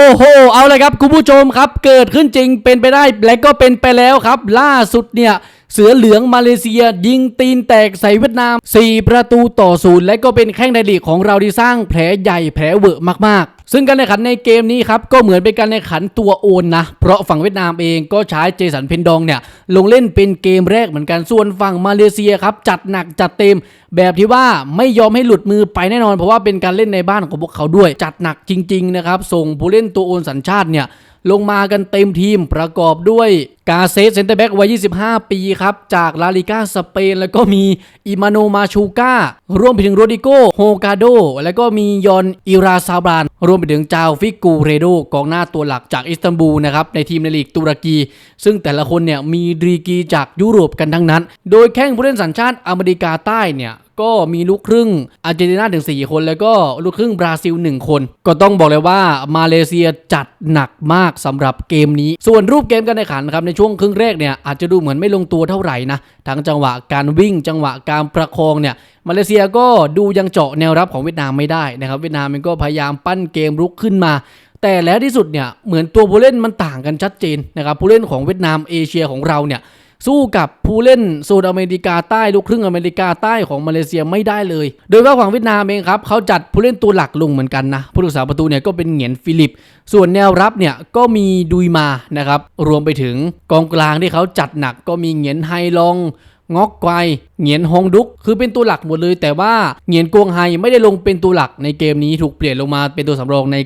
อ้โห เอาเลยครับคุณผู้ชมครับ เกิดขึ้นจริงเป็นไปได้และก็เป็นไปแล้วครับ ล่าสุดเนี่ย เสือเหลืองมาเลเซีย ยิงตีนแตกใส่เวียดนาม 4 ประตูต่อศูนย์และก็เป็นแข้งในลีกของเราที่สร้างแผลใหญ่แผลเวอะมากๆ ซึ่งการแข่งขันในเกมนี้ครับก็เหมือนเป็นการแข่งขันตัวโอนนะ เพราะฝั่งเวียดนามเองก็ใช้เจสันเพนดองเนี่ยลงเล่นเป็นเกมแรกเหมือนกันส่วนฝั่งมาเลเซียครับจัดหนักจัดเต็ม แบบที่ว่าไม่ยอมให้หลุดมือไปแน่นอน เพราะว่าเป็นการเล่นในบ้านของพวกเขาด้วย จัดหนักจริงๆนะครับส่งผู้เล่นตัวโอนสัญชาติเนี่ยลงมากันเต็มทีมประกอบด้วย กาเซสเซนเตอร์แบ็กวัย 25 ปีครับ จากลาลิกาสเปน แล้วก็มีอิมาโนมาชูก้ารวมไปถึงโรดิโกโฮกาโด แล้วก็มียอนอิราซาบรานรวมไปถึงจาวฟิกูเรโดกองหน้าตัวหลักจากอิสตันบูลนะครับ ในทีมในลีกตุรกี ซึ่งแต่ละคนเนี่ยมีดีกีจากยุโรปกันทั้งนั้น โดยแข้งผู้เล่นสัญชาติอเมริกาใต้เนี่ยก็มีลูกครึ่งอาร์เจนตินาถึง 4 คนแล้วก็ลูกครึ่งบราซิล 1 คน ก็ต้องบอกเลยว่ามาเลเซียจัดหนักมากสำหรับเกมนี้ ส่วนรูปเกมการแข่งขันครับในช่วงครึ่งแรกเนี่ยอาจจะดูเหมือนไม่ลงตัวเท่าไหร่นะทั้งจังหวะการวิ่งจังหวะการประคองเนี่ยมาเลเซียก็ดูยังเจาะแนวรับของเวียดนามไม่ได้นะครับเวียดนามมันก็พยายามปั้นเกมรุกขึ้นมา แต่แล้วที่สุดเนี่ยเหมือนตัวผู้เล่นมันต่างกันชัดเจนนะครับผู้เล่นของเวียดนามเอเชียของเราเนี่ย สู้กับผู้เล่นโซนอเมริกาใต้ลูกครึ่งอเมริกาใต้ของมาเลเซียไม่ได้เลย โดยว่าฝั่งเวียดนามเองครับเขาจัดผู้เล่นตัวหลักลงเหมือนกันนะผู้รักษาประตูเนี่ยก็เป็นเหงียนฟิลิป ส่วนแนวรับเนี่ยก็มีดุยมานะครับรวมไปถึงกองกลางที่เขาจัดหนักก็มีเหงียนไฮลองงอกไกวเหงียนฮงดุก คือเป็นตัวหลักหมดเลย แต่ว่าเหงียนกวงไฮไม่ได้ลงเป็นตัวหลักในเกมนี้ถูกเปลี่ยนลงมาเป็นตัวสำรองใน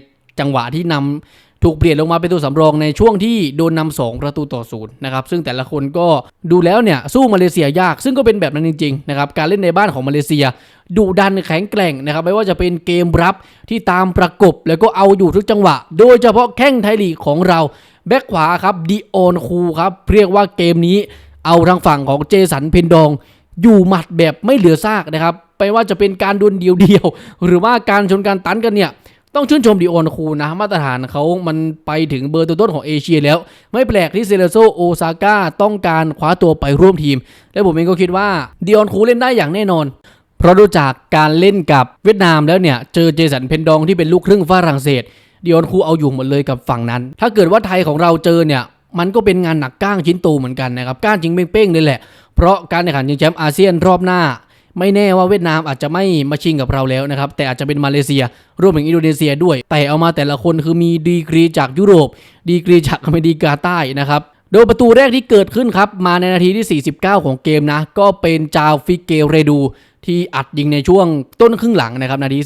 จังหวะที่นำ ถูกเปลี่ยนลงมาเป็นตัวสำรองในช่วงที่โดนนำสองประตูต่อศูนย์นะครับซึ่งแต่ละคนก็ดูแล้วเนี่ยสู้มาเลเซียยาก ซึ่งก็เป็นแบบนั้นจริงๆนะครับการเล่นในบ้านของมาเลเซียดุดันแข็งแกร่งนะครับไม่ว่าจะเป็นเกมรับที่ตามประกบ แล้วก็เอาอยู่ทุกจังหวะ โดยเฉพาะแข้งไทยลีกของเรา แบ็คขวาครับดิโอนคูครับเรียกว่าเกมนี้เอาทางฝั่งของเจสันเพนดอง อยู่หมัดแบบไม่เหลือซากนะครับไปว่าจะเป็นการดวลเดียวๆหรือว่าการชนการตันกันเนี่ย ต้องชื่นชมดิโอนคูนะ มาตรฐานเขามันไปถึงเบอร์ต้นของเอเชียแล้ว ไม่แปลกที่เซเลโซโอซาก้าต้องการคว้าตัวไปร่วมทีม และผมเองก็คิดว่าดิโอนคูเล่นได้อย่างแน่นอนเพราะดูจากการเล่นกับเวียดนามแล้วเนี่ยเจอเจสันเพนดองที่เป็นลูกครึ่งฝรั่งเศสดิโอนคูเอาอยู่หมดเลยกับฝั่งนั้น ถ้าเกิดว่าไทยของเราเจอเนี่ยมันก็เป็นงานหนักก้างชิ้นโตเหมือนกันนะครับก้างจริงเป้งๆเลยแหละเพราะการแข่งขันชิงแชมป์อาเซียนรอบหน้า ไม่แน่ว่าเวียดนามอาจจะไม่มาชิงกับเราแล้วนะครับ แต่อาจจะเป็นมาเลเซียรวมถึงอินโดนีเซียด้วย แต่เอามาแต่ละคนคือมีดีกรีจากยุโรป ดีกรีจากอเมริกาใต้นะครับโดยประตูแรกที่เกิดขึ้นครับ มาในนาทีที่ 49 ของเกมนะ ก็เป็นจาวฟิเกเรดู ที่อัดยิงในช่วงต้นครึ่งหลังนะครับ นาที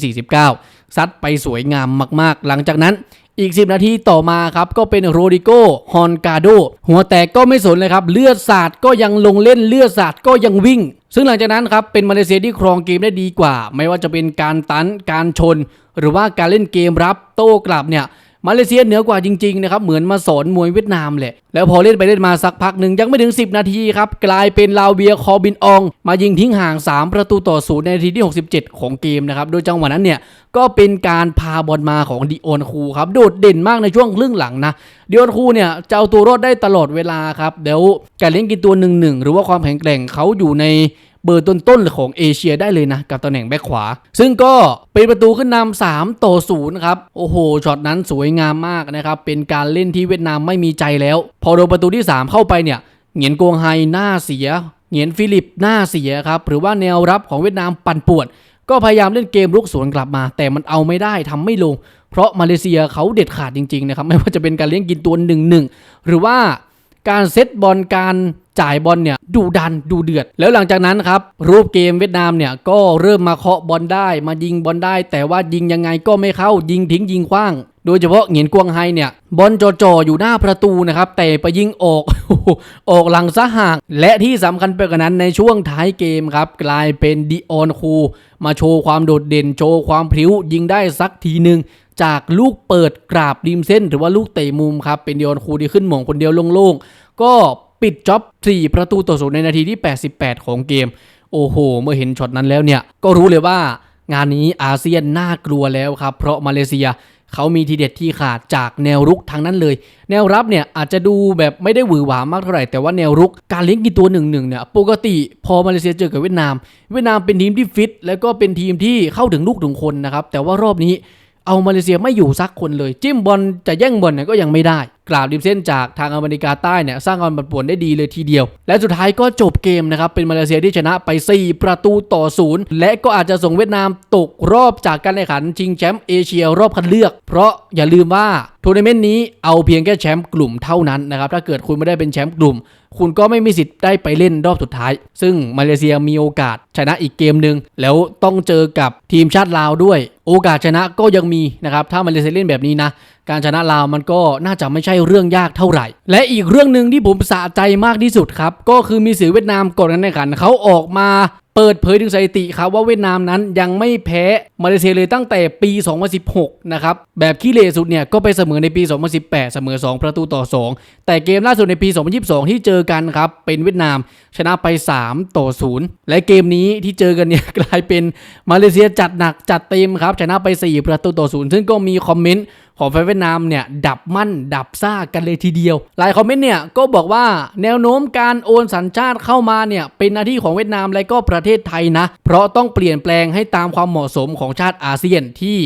49 ซัดไปสวยงามมาก ๆ หลังจากนั้นอีก 10 นาทีต่อมาครับ ก็เป็นโรดิโกฮอนกาโด หัวแตกก็ไม่สนเลยครับ เลือดสาดก็ยังลงเล่นเลือดสาดก็ยังวิ่ง ซึ่งหลังจากนั้นครับเป็นมาเลเซียที่ครองเกมได้ดีกว่า ไม่ว่าจะเป็นการตันการชน หรือว่าการเล่นเกมรับโต้กลับเนี่ย มาเลเซียเหนือกว่าจริงๆนะครับเหมือนมาสอนมวยเวียดนามแหละ แล้วพอเล่นไปเล่นมาสักพักหนึ่งยังไม่ถึง 10 นาทีครับ กลายเป็นลาวเบียคอบินอองมายิงทิ้งห่าง 3 ประตูต่อศูนย์ในนาทีที่ 67 ของเกมนะครับ โดยจังหวะนั้นเนี่ยก็เป็นการพาบอลมาของดิโอนคูครับ โดดเด่นมากในช่วงครึ่งหลังนะดิโอนคูเนี่ยจะเอาตัวรอดได้ตลอดเวลาครับเดี๋ยวการเล่นกินตัวหนึ่งหนึ่งหรือว่าความแข็งแกร่งเขาอยู่ใน เบอร์ต้นๆของเอเชียได้เลยนะ กับตำแหน่งแบ็คขวา ซึ่งก็เป็นประตูขึ้นนำ3ต่อ0ครับ โอ้โหช็อตนั้นสวยงามมากนะครับ เป็นการเล่นที่เวียดนามไม่มีใจแล้ว พอโดนประตูที่ 3 เข้าไปเนี่ยเหงียนกวงไฮหน้าเสียเหงียนฟิลิปหน้าเสียครับหรือว่าแนวรับของเวียดนามปั่นป่วน ก็พยายามเล่นเกมรุกสวนกลับมา แต่มันเอาไม่ได้ทำไม่ลง เพราะมาเลเซียเขาเด็ดขาดจริงๆนะครับไม่ว่าจะเป็นการเลี้ยงกินตัวหนึ่งหนึ่งหรือว่าการเซตบอลการ จ่ายบอลเนี่ยดูดันดูเดือด แล้วหลังจากนั้นครับรูปเกมเวียดนามเนี่ยก็เริ่มมาเคาะบอลได้ มายิงบอลได้ แต่ว่ายิงยังไงก็ไม่เข้ายิงทิ้งยิงขว้างโดยเฉพาะเหงียนกวงไฮเนี่ยบอลจ่อๆอยู่หน้าประตูนะครับแต่ไปยิงออกออกหลังซะห่าง และที่สำคัญไปกว่านั้นในช่วงท้ายเกมครับ กลายเป็นดิออนคู มาโชว์ความโดดเด่นโชว์ความพริ้วยิงได้สักทีหนึ่งจากลูกเปิดกราบริมเส้น หรือว่าลูกเตะมุมครับเป็นดิออนคูที่ขึ้นหม่งคนเดียวโล่งๆก็ ปิดจ็อบ 4 ประตูต่อศูนย์ในนาทีที่ 88 ของเกม โอ้โห เมื่อเห็นช็อตนั้นแล้วเนี่ย ก็รู้เลยว่างานนี้อาเซียนน่ากลัวแล้วครับ เพราะมาเลเซียเขามีทีเด็ดที่ขาดจากแนวรุกทางนั้นเลย แนวรับเนี่ยอาจจะดูแบบไม่ได้หวือหวามากเท่าไหร่ แต่ว่าแนวรุกการเลี้ยงกี่ตัวหนึ่งหนึ่งเนี่ยปกติพอมาเลเซียเจอกับเวียดนาม เวียดนามเป็นทีมที่ฟิตแล้วก็เป็นทีมที่เข้าถึงลูกถึงคนนะครับแต่ว่ารอบนี้เอามาเลเซียไม่อยู่สักคนเลย จิ้มบอลจะแย่งบอลเนี่ยก็ยังไม่ได้ กราบริมเส้นจากทางอเมริกาใต้เนี่ยสร้างความปั่นป่วนได้ดีเลยทีเดียว และสุดท้ายก็จบเกมนะครับเป็นมาเลเซียที่ชนะไป 4 ประตูต่อศูนย์และก็อาจจะส่งเวียดนามตกรอบจากการแข่งขันชิงแชมป์เอเชียรอบคัดเลือก เพราะอย่าลืมว่าทัวร์นาเมนต์นี้เอาเพียงแค่แชมป์กลุ่มเท่านั้นนะครับถ้าเกิดคุณไม่ได้เป็นแชมป์กลุ่ม คุณก็ไม่มีสิทธิ์ได้ไปเล่นรอบสุดท้าย ซึ่งมาเลเซียมีโอกาสชนะอีกเกมหนึ่งแล้วต้องเจอกับทีมชาติลาวด้วย โอกาสชนะก็ยังมีนะครับถ้ามาเลเซียเล่นแบบนี้นะ การชนะลาวมันก็น่าจะไม่ใช่เรื่องยากเท่าไหร่ และอีกเรื่องหนึ่งที่ผมสะใจมากที่สุดครับ ก็คือมีสื่อเวียดนามก่อนการแข่งขันเขาออกมาเปิดเผยถึงสถิติครับว่าเวียดนามนั้นยังไม่แพ้มาเลเซียเลยตั้งแต่ปี 2016 นะครับ แบบขี้เหร่สุดเนี่ยก็ไปเสมอในปี 2018 เสมอ 2 ประตูต่อ 2 แต่เกมล่าสุดในปี 2022 ที่เจอกันครับ เป็นเวียดนามชนะไป 3 ต่อ 0 และเกมนี้ที่เจอกันเนี่ยกลายเป็นมาเลเซียจัดหนักจัดเต็มครับชนะไป 4 ประตูต่อ 0 ซึ่งก็มีคอมเมนต์ ของแฟเวียดนามเนี่ยดับมั่นดับซ่ากันเลยทีเดียว หลายคอมเมนต์เนี่ยก็บอกว่าแนวโน้มการโอนสัญชาติเข้ามาเนี่ยเป็นหน้าที่ของเวียดนามและก็ประเทศไทยนะ เพราะต้องเปลี่ยนแปลงให้ตามความเหมาะสมของชาติอาเซียนที่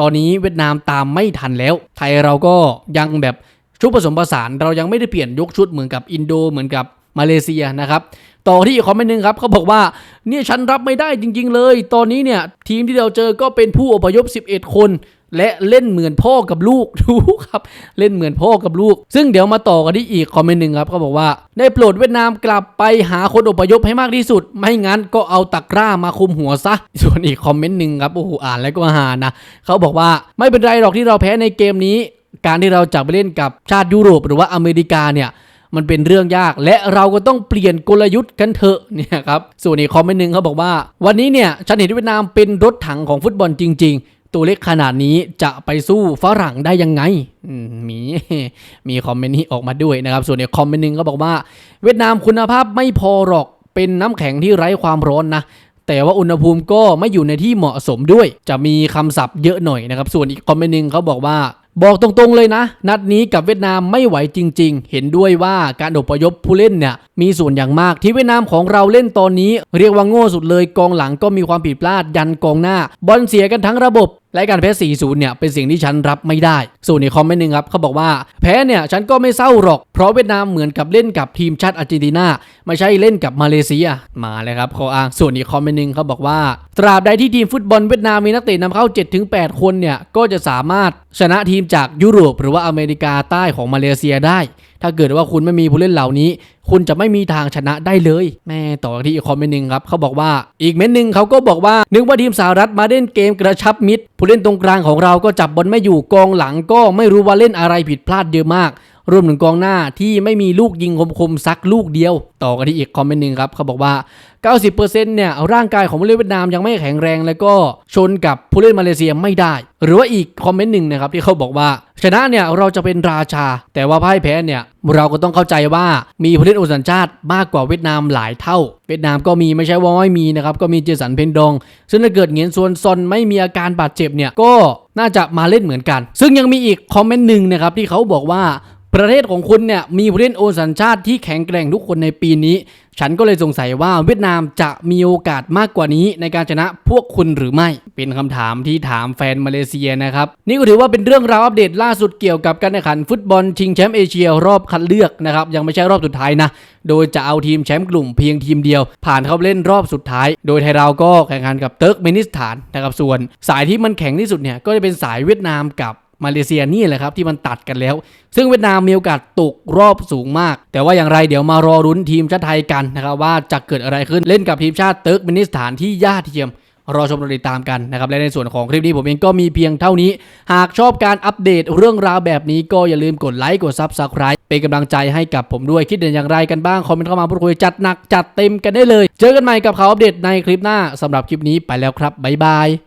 ตอนนี้เวียดนามตามไม่ทันแล้ว ไทยเราก็ยังแบบชุดผสมผสานเรายังไม่ได้เปลี่ยนยกชุดเหมือนกับอินโดเหมือนกับมาเลเซียนะครับต่อที่อีกคอมเมนต์หนึ่งครับเขาบอกว่าเนี่ยฉันรับไม่ได้จริง ๆ เลย ตอนนี้เนี่ยทีมที่เราเจอก็เป็นผู้อพยพ 11 คน และเล่นเหมือนพ่อกับลูกดูครับ เล่นเหมือนพ่อกับลูก ซึ่งเดี๋ยวมาต่อกันที่อีกคอมเมนต์หนึ่งครับเขาบอกว่า ได้โปรดเวียดนามกลับไปหาคนอพยพให้มากที่สุด ไม่งั้นก็เอาตะกร้ามาคุมหัวซะ ส่วนอีกคอมเมนต์หนึ่งครับโอ้โหอ่านแล้วก็หานะเขาบอกว่าไม่เป็นไรหรอกที่เราแพ้ในเกมนี้ การที่เราจะไปเล่นกับชาติยุโรปหรือว่าอเมริกาเนี่ยมันเป็นเรื่องยากและเราก็ต้องเปลี่ยนกลยุทธ์กันเถอะเนี่ยครับส่วนอีกคอมเมนต์หนึ่งเขาบอกว่า วันนี้เนี่ยฉันเห็นเวียดนามเป็นรถถังของฟุตบอลจริง ๆ ตัวเล็กขนาดนี้จะไปสู้ฝรั่งได้ยังไงมีมีคอมเมนต์นี้ออกมาด้วยนะครับ ส่วนอีกคอมเมนต์หนึ่งก็บอกว่า เวียดนามคุณภาพไม่พอหรอกเป็นน้ำแข็งที่ไร้ความร้อนนะแต่ว่าอุณหภูมิก็ไม่อยู่ในที่เหมาะสมด้วย จะมีคำศัพท์เยอะหน่อยนะครับ ส่วนอีกคอมเมนต์หนึ่งเขาบอกว่าบอกตรงๆเลยนะ นัดนี้กับเวียดนามไม่ไหวจริง ๆ เห็นด้วยว่าการอพยพผู้เล่นเนี่ยมีส่วนอย่างมากที่เวียดนามของเราเล่นตอนนี้ เรียกว่าโง่สุดเลยกองหลังก็มีความผิดพลาดยันกองหน้า บอลเสียกันทั้งระบบ และการแพ้ 4-0 เนี่ย เป็นสิ่งที่ฉันรับไม่ได้ ส่วนอีกคอมเมนต์หนึ่งครับเขาบอกว่า แพ้เนี่ย ฉันก็ไม่เศร้าหรอก เพราะเวียดนามเหมือนกับเล่นกับทีมชาติอาร์เจนตินาไม่ใช่เล่นกับมาเลเซีย มาเลยครับขาอ้าง ส่วนอีกคอมเมนต์หนึ่งเขาบอกว่า ตราบใดที่ทีมฟุตบอลเวียดนามมีนักเตะนำเข้า 7-8 คนเนี่ย ก็จะสามารถชนะทีมจากยุโรป หรือว่าอเมริกาใต้ของมาเลเซียได้ถ้าเกิดว่าคุณไม่มีผู้เล่นเหล่านี้ คุณจะไม่มีทางชนะได้เลย แม่ต่อที่อีกคอมเมนต์หนึ่งครับเขาบอกว่าอีกเม้นต์หนึ่งเขาก็บอกว่า นึกว่าทีมสหรัฐมาเล่นเกมกระชับมิตรผู้เล่นตรงกลางของเราก็จับบอลไม่อยู่กองหลังก็ไม่รู้ว่าเล่นอะไรผิดพลาดเยอะมาก รวมถึงกองหน้าที่ไม่มีลูกยิงคมๆสักลูกเดียว ต่อกันที่อีกคอมเมนต์หนึ่งครับเขาบอกว่า 90%เนี่ยร่างกายของผู้เล่นเวียดนามยังไม่แข็งแรง แล้วก็ชนกับผู้เล่นมาเลเซียไม่ได้ หรือว่าอีกคอมเมนต์หนึ่งนะครับที่เขาบอกว่า ชนะเนี่ยเราจะเป็นราชา แต่ว่าพ่ายแพ้เนี่ยเราก็ต้องเข้าใจว่ามีผู้เล่นโอสัญชาติมากกว่าเวียดนามหลายเท่า เวียดนามก็มีไม่ใช่ว่าไม่มีนะครับก็มีเจสันเพนดอง ซึ่งถ้าเกิดเหงียนซวนซอนไม่มีอาการบาดเจ็บเนี่ยก็น่าจะมาเล่นเหมือนกัน ซึ่งยังมีอีกคอมเมนต์หนึ่งนะครับที่เขาบอกว่า ประเทศของคุณเนี่ยมีผู้เล่นโอนสัญชาติที่แข็งแกร่งทุกคนในปีนี้ ฉันก็เลยสงสัยว่าเวียดนามจะมีโอกาสมากกว่านี้ในการชนะพวกคุณหรือไม่ เป็นคำถามที่ถามแฟนมาเลเซียนะครับ นี่ก็ถือว่าเป็นเรื่องราวอัปเดตล่าสุดเกี่ยวกับการแข่งขันฟุตบอลชิงแชมป์เอเชียรอบคัดเลือกนะครับยังไม่ใช่รอบสุดท้ายนะ โดยจะเอาทีมแชมป์กลุ่มเพียงทีมเดียว ผ่านเข้าเล่นรอบสุดท้าย โดยไทยเราก็แข่งขันกับเติร์กเมนิสถานนะครับส่วน สายที่มันแข็งที่สุดเนี่ยก็จะเป็นสายเวียดนามกับ มาเลเซียนี่แหละครับที่มันตัดกันแล้ว ซึ่งเวียดนามมีโอกาสตกรอบสูงมาก แต่ว่าอย่างไรเดี๋ยวมารอรุ้นทีมชาติไทยกันนะครับว่าจะเกิดอะไรขึ้นเล่นกับทีมชาติเติร์กเมนิสถานที่ย่าเทียมรอชมรอติดตามกันนะครับ และในส่วนของคลิปนี้ผมเองก็มีเพียงเท่านี้ หากชอบการอัปเดตเรื่องราวแบบนี้ก็อย่าลืมกดไลค์กด Subscribe เป็นกำลังใจให้กับผมด้วยคิดเห็นอย่างไรกันบ้าง คอมเมนต์เข้ามาพูดคุยจัดหนักจัดเต็มกันได้เลย เจอกันใหม่กับข่าวอัปเดตในคลิปหน้าสำหรับคลิปนี้ไปแล้วครับบ๊ายบาย